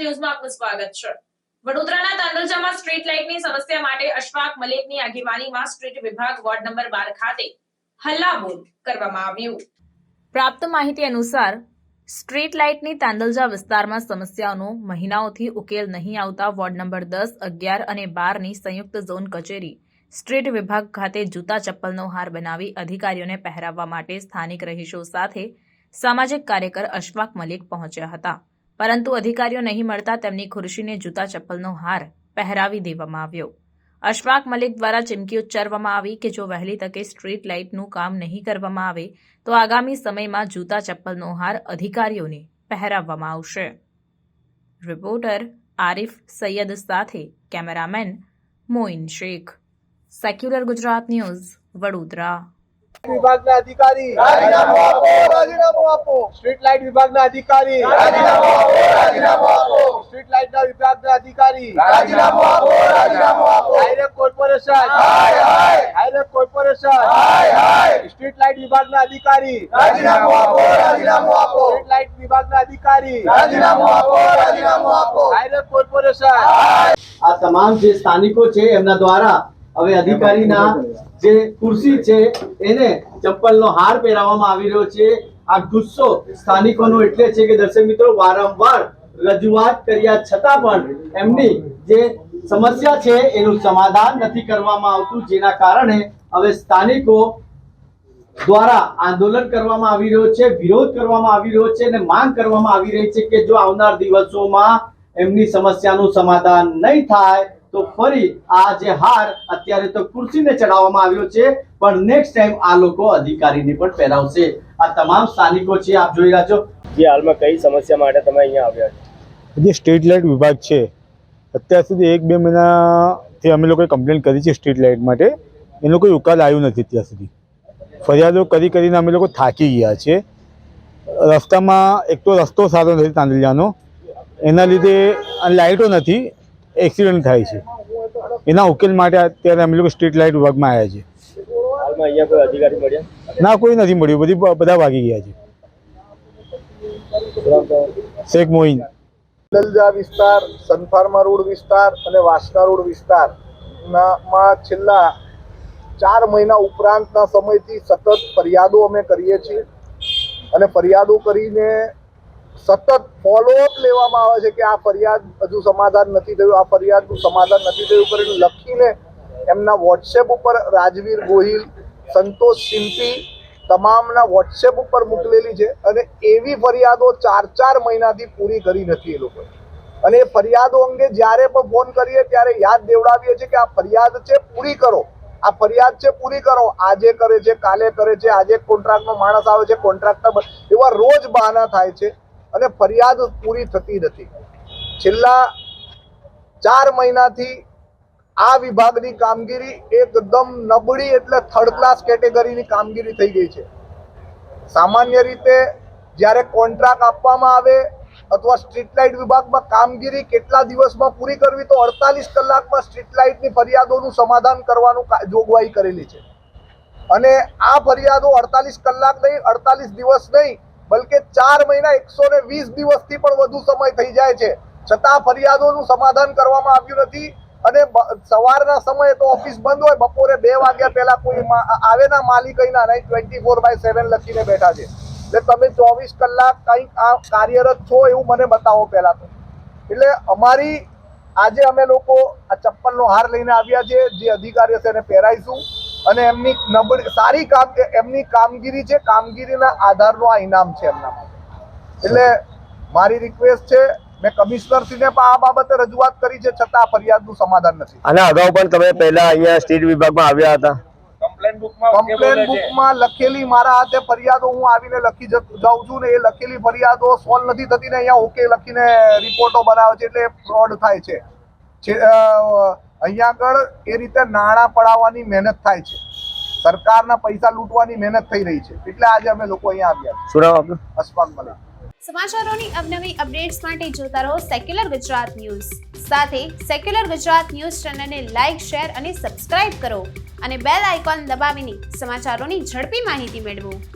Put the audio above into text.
ન્યૂઝમાં આપનું સ્વાગત છે. વડોદરાના તાંદલજામાં સ્ટ્રીટ લાઇટની સમસ્યા માટે અશફાક મલિકની આગેવાનીમાં સ્ટ્રીટ વિભાગ વોર્ડ નંબર બાર ખાતે હલ્લાબોલ કરવામાં આવ્યું. પ્રાપ્ત માહિતી અનુસાર, સ્ટ્રીટ લાઇટની તાંદલજા વિસ્તારમાં સમસ્યાઓનો મહિનાઓથી ઉકેલ નહીં આવતા વોર્ડ નંબર દસ, અગિયાર અને બારની સંયુક્ત ઝોન કચેરી સ્ટ્રીટ વિભાગ ખાતે જૂતા ચપ્પલનો હાર બનાવી અધિકારીઓને પહેરાવવા માટે સ્થાનિક રહીશો સાથે સામાજિક કાર્યકર અશફાક મલિક પહોંચ્યા હતા. પરંતુ અધિકારીઓ નહીં મળતા તેમની ખુરશીને જૂતા ચપ્પલનો હાર પહેરાવી દેવામાં આવ્યો. અશફાક મલિક દ્વારા ચીમકી ઉચ્ચારવામાં આવી કે જો વહેલી તકે સ્ટ્રીટ લાઇટનું કામ નહીં કરવામાં આવે, તો આગામી સમયમાં જૂતા ચપ્પલનો હાર અધિકારીઓને પહેરાવવામાં આવશે. રિપોર્ટર આરિફ સૈયદ સાથે cameraman Moin Sheikh. Secular Gujarat news Vadodara. વિભાગના અધિકારી રાજીનામું આપો. રાજીનામું આપો સ્ટ્રીટ લાઇટ વિભાગના અધિકારી રાજીનામું આપો, રાજીનામું આપો. સ્ટ્રીટ લાઇટના વિભાગના અધિકારી રાજીનામું આપો, રાજીનામું આપો. હાઈરેક કોર્પોરેશન હાય, હાય. હાઈરેક કોર્પોરેશન હાય, હાય. સ્ટ્રીટ લાઇટ વિભાગના અધિકારી રાજીનામું આપો, રાજીનામું આપો. સ્ટ્રીટ લાઇટ વિભાગના અધિકારી રાજીનામું આપો, રાજીનામું આપો. હાઈરેક કોર્પોરેશન આ તમામ જે સ્થાનિકો છે એમના દ્વારા હવે અધિકારીના જે ખુરશી છે એને ચપ્પલનો હાર પહેરાવવામાં આવી રહ્યો છે. આ ગુસ્સો સ્થાનિકોનો એટલે છે કે દર્શક મિત્રો વારંવાર રજૂઆત કર્યા છતાં પણ એમની જે સમસ્યા છે એનું સમાધાન નથી કરવામાં આવતું જેના કારણે હવે સ્થાનિકો દ્વારા આંદોલન કરવામાં આવી રહ્યો છે વિરોધ કરવામાં આવી રહ્યો છે અને માંગ કરવામાં આવી રહી છે કે જો આવનાર દિવસોમાં એમની સમસ્યાનું સમાધાન નહીં થાય તો ફરી આ જે હાર અત્યારે તો કુર્સીને ચડાવવામાં આવ્યો છે પણ નેક્સ્ટ ટાઈમ આ લોકો અધિકારીને પણ પહેરાવશે. આ તમામ સ્થાનિકો છે આપ જોઈ રહ્યા છો. જે હાલમાં કઈ સમસ્યા માટે તમે અહીંયા આવ્યા છો? જે સ્ટ્રીટ લાઇટ વિભાગ છે અત્યાર સુધી એક બે મહિનાથી અમે લોકોએ કમ્પ્લેન કરી છે સ્ટ્રીટ લાઇટ માટે. એનો કોઈ ઉકાલ આવ્યો નથી ત્યાં સુધી. ફરિયાદો કરી કરીને અમે લોકો થાકી ગયા છે. રસ્તામાં એક તો રસ્તો સારો નથી તાંદલિયાનો એના લીધે લાઇટો નથી. એક્સિડન્ટ થાય છે. એના ઉકેલ માટે અત્યારે અમે લોકો સ્ટ્રીટ લાઇટ વિભાગમાં આવ્યા છે હાલમાં અહીંયા કોઈ અધિકારી મળ્યા? ના કોઈ નથી મળ્યું. બધી બધા વાગી ગયા છે? શેખ મોહિન દલજા વિસ્તાર સનફાર્મા રોડ વિસ્તાર અને વાસના રોડ વિસ્તારમાં છેલ્લા ચાર મહિના ઉપરાંતના સમયથી સતત ફરિયાદો અમે કરીએ છીએ. અને ફરિયાદો કરીને સતત ફોલોઅપ લેવામાં આવે છે કે આ ફરિયાદ હજુ સમાધાન નથી થયું, આ ફરિયાદનું સમાધાન નથી થયું કરીને લખીને એમના વોટ્સએપ ઉપર રાજવીર ગોહિલ, સંતોષ સિમ્પી તમામના વોટ્સએપ ઉપર મોકલેલી છે અને એવી ફરિયાદો ચાર ચાર મહિનાથી પૂરી કરી નથી એ લોકોએ. અને એ ફરિયાદો અંગે જ્યારે પણ ફોન કરીએ ત્યારે યાદ દેવડાવીએ છીએ કે આ ફરિયાદ છે, પૂરી કરો. આ ફરિયાદ છે, પૂરી કરો. આજે કરે છે, કાલે કરે છે, આજે કોન્ટ્રાક્ટનો માણસ આવે છે કોન્ટ્રાક્ટર એવા રોજ બહાના થાય છે. અને ફરિયાદ પૂરી થતી નથી. છેલ્લા ચાર મહિનાથી આ વિભાગની કામગીરી એકદમ નબળી એટલે થર્ડ ક્લાસ કેટેગરીની કામગીરી થઈ ગઈ છે. સામાન્ય રીતે જ્યારે કોન્ટ્રાક્ટ આપવામાં આવે અથવા સ્ટ્રીટ લાઇટ વિભાગમાં કામગીરી કેટલા દિવસમાં પૂરી કરવી તો અડતાલીસ કલાકમાં સ્ટ્રીટ લાઇટની ફરિયાદોનું સમાધાન કરવાનું જોગવાઈ કરેલી છે. અને આ ફરિયાદો અડતાલીસ કલાક નહીં, અડતાલીસ દિવસ નહીં બલકે ચાર મહિના એકસો ને વીસ દિવસથી પણ વધુ સમય થઈ જાય છે. છતાં ફરિયાદોનું સમાધાન કરવામાં આવ્યું નથી અને સવારના સમયે તો ઓફિસ બંધ હોય, બપોરે બે વાગ્યા પહેલા કોઈ આવે ના માલિક ના નહીં ટ્વેન્ટી ફોર બાય સેવન લખીને બેઠા છે. એટલે તમે ચોવીસ કલાક કંઈક આ કાર્યરત છો એવું મને બતાવો પહેલા તો. એટલે અમારી, આજે અમે લોકો આ ચપ્પલનો હાર લઈને આવ્યા છે, જે અધિકારી છે એને પહેરાઈશું અને એમની નબળ સારી કામ એમની કામગીરી છે કામગીરીના આધારનું આ ઇનામ છે એમના એટલે મારી રિક્વેસ્ટ છે મેં કમિશનરશ્રીને પણ આ બાબતે રજૂઆત કરી છે છતાં આ ફરિયાદનું સમાધાન નથી. અને અગાઉ પણ તમે પહેલા અહીંયા સ્ટેટ વિભાગમાં આવ્યા હતા. કમ્પ્લેન બુકમાં લખેલી મારા હાથે ફરિયાદો હું આવીને લખી જાઉં છું ને એ લખેલી ફરિયાદો સોલ્વ નથી થતી ને અહીંયા ઓકે લખીને રિપોર્ટો બનાવે છે એટલે ફ્રોડ થાય છે. અહીંયા આગળ એ રીતે નાણાં પડાવવાની મહેનત થાય છે. સરકારના પૈસા લૂંટવાની મહેનત થઈ રહી છે. એટલે આજે અમે લોકો અહીંયા આવ્યા શું નામ આપનું? અશફાક મલિક. સમાચારોની અવનવી અપડેટ્સ માટે જોતા રહો સેક્યુલર ગુજરાત ન્યૂઝ સાથે સેક્યુલર ગુજરાત ન્યૂઝ ચેનલને લાઇક શેર અને સબસ્ક્રાઇબ કરો અને બેલ આઇકોન દબાવીને સમાચારોની ઝડપી માહિતી મેળવો.